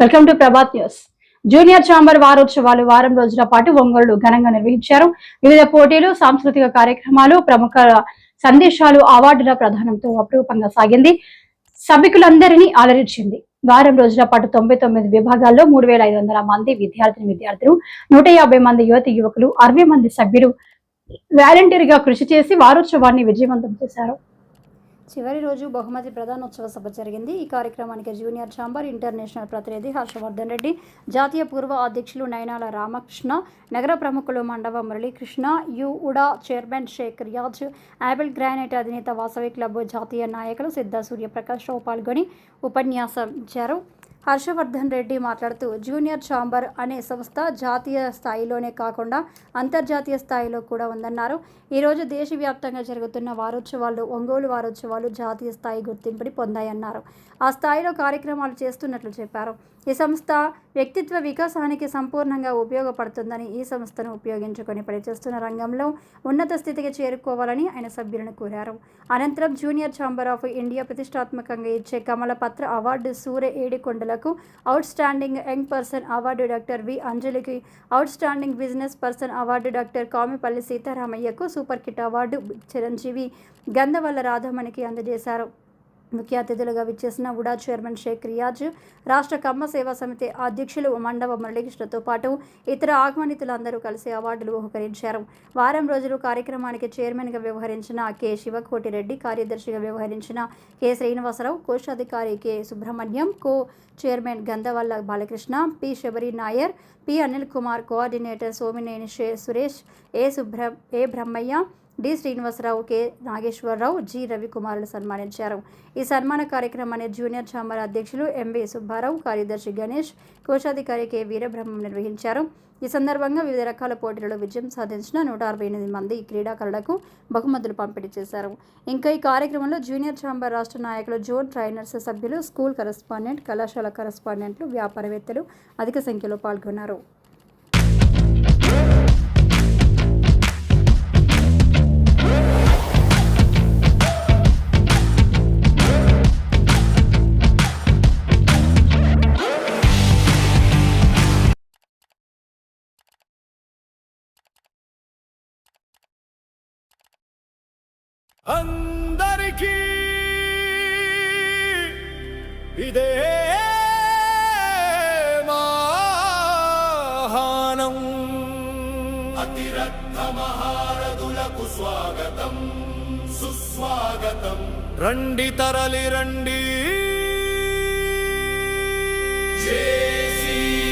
Welcome to Prabhat news. Junior chamber వారోత్సవాలు వారం రోజుల పాటు ఒంగోలు ఘనంగా నిర్వహించారు. వివిధ పోటీలు సాంస్కృతిక కార్యక్రమాలు ప్రముఖ సందేశాలు అవార్డుల ప్రధానంతో అపురూపంగా సాగింది. సభికులందరినీ అలరించింది. వారం రోజుల పాటు తొంభై తొమ్మిది విభాగాల్లో మూడు వేల ఐదు వందల మంది విద్యార్థిని విద్యార్థులు నూట యాభై మంది యువతి యువకులు అరవై మంది సభ్యులు వాలంటీర్గా కృషి చేసి వారోత్సవాన్ని విజయవంతం చేశారు. చివరి రోజు బహుమతి ప్రధానోత్సవ సభ జరిగింది. ఈ కార్యక్రమానికి జూనియర్ ఛాంబర్ ఇంటర్నేషనల్ ప్రతినిధి హర్షవర్ధన్ రెడ్డి జాతీయ పూర్వ అధ్యక్షులు నయనాల రామకృష్ణ నగర ప్రముఖులు Mandava Muralikrishna you UDA chairman Sheikh Riyaz Apple granite అధినేత వాసవి క్లబ్ జాతీయ నాయకులు సిద్ధ సూర్యప్రకాష్ రావు పాల్గొని ఉపన్యాసం ఇచ్చారు. హర్షవర్ధన్ రెడ్డి మాట్లాడుతూ జూనియర్ ఛాంబర్ అనే సంస్థ జాతీయ స్థాయిలోనే కాకుండా అంతర్జాతీయ స్థాయిలో కూడా ఉందన్నారు. ఈరోజు దేశవ్యాప్తంగా జరుగుతున్న వారోత్సవాలు ఒంగోలు వారోత్సవాలు జాతీయ స్థాయి గుర్తింపుని పొందాయన్నారు. ఆ స్థాయిలో కార్యక్రమాలు చేస్తున్నట్లు చెప్పారు. ఈ సంస్థ వ్యక్తిత్వ వికాసానికి సంపూర్ణంగా ఉపయోగపడుతుందని ఈ సంస్థను ఉపయోగించుకొని పనిచేస్తున్న రంగంలో ఉన్నత స్థితికి చేరుకోవాలని ఆయన సభ్యులను కోరారు. అనంతరం జూనియర్ ఛాంబర్ ఆఫ్ ఇండియా ప్రతిష్టాత్మకంగా ఇచ్చే Kamalapatra award Surya ఏడికొండలకు outstanding young person award doctor V అంజలికి outstanding business person award doctor Kamipalli సీతారామయ్యకు super kit award Chiranjeevi Gandhavalla రాధమణికి అందజేశారు. ముఖ్య అతిథులుగా విచ్చేసిన ఉడా చైర్మన్ షేక్ రియాజ్ రాష్ట్ర కమ్మ సేవా సమితి అధ్యక్షులు మండవ మురళీకృష్ణతో పాటు ఇతర ఆహ్వానితులందరూ కలిసి అవార్డులు బహుకరించారు వారం రోజులు కార్యక్రమానికి చైర్మన్గా వ్యవహరించిన కె. శివకోటిరెడ్డి కార్యదర్శిగా వ్యవహరించిన కె. శ్రీనివాసరావు కోశాధికారి K. Subrahmanyam co chairman Gandhavalla Balakrishna P. Sabari Nair P. Anil Kumar coordinator Somineni Suresh A. Subra A. Brahmaiah D. Srinivasarao K. Nageswararao G. రవికుమారులు సన్మానించారు. ఈ సన్మాన కార్యక్రమాన్ని జూనియర్ ఛాంబర్ అధ్యక్షులు ఎంవి సుబ్బారావు కార్యదర్శి గణేష్ కోశాధికారి కె. వీరబ్రహ్మం నిర్వహించారు. ఈ సందర్భంగా వివిధ రకాల పోటీలలో విజయం సాధించిన నూట అరవై ఎనిమిది మంది క్రీడాకారులకు బహుమతులు పంపిణీ చేశారు. ఇంకా ఈ కార్యక్రమంలో జూనియర్ ఛాంబర్ రాష్ట్ర నాయకులు జోన్ ట్రైనర్స్ సభ్యులు స్కూల్ కరెస్పాండెంట్ కళాశాల కరెస్పాండెంట్లు వ్యాపారవేత్తలు అధిక సంఖ్యలో పాల్గొన్నారు. అందరికీ ఇదే మాహానం. అతిరత్న మహారథులకు స్వాగతం సుస్వాగతం. రండి తరలి రండి. JCI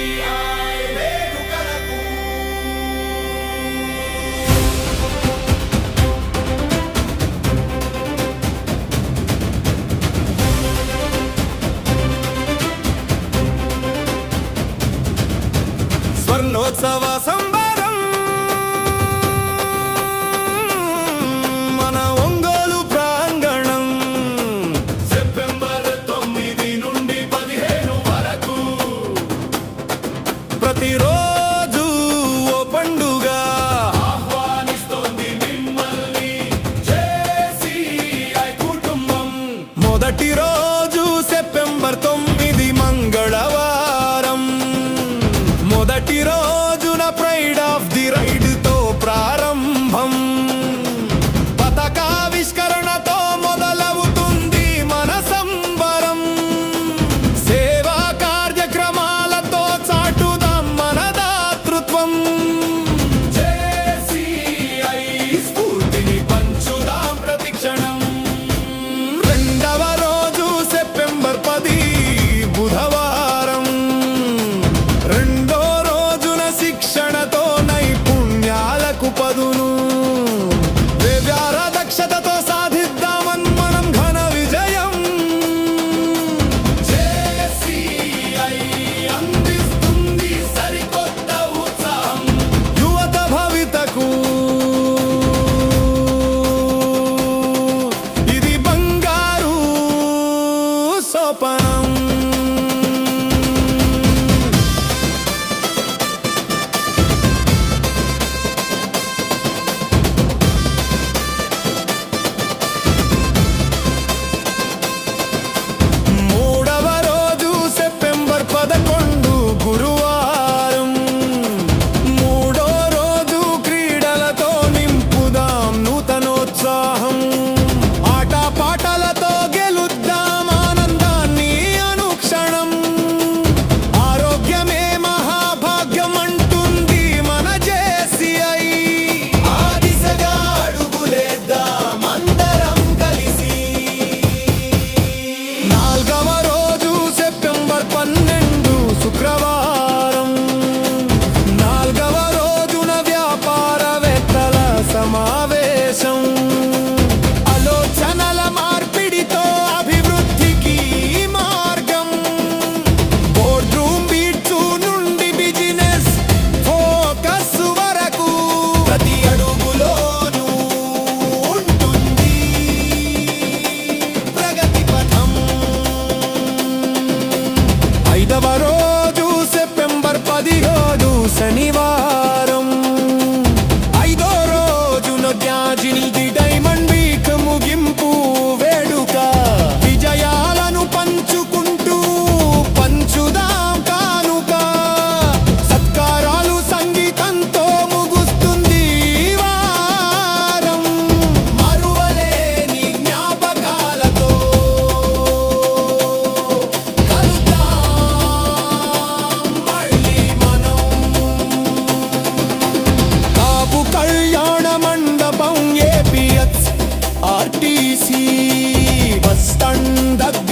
roupa não. RTC bus stand దగ్గర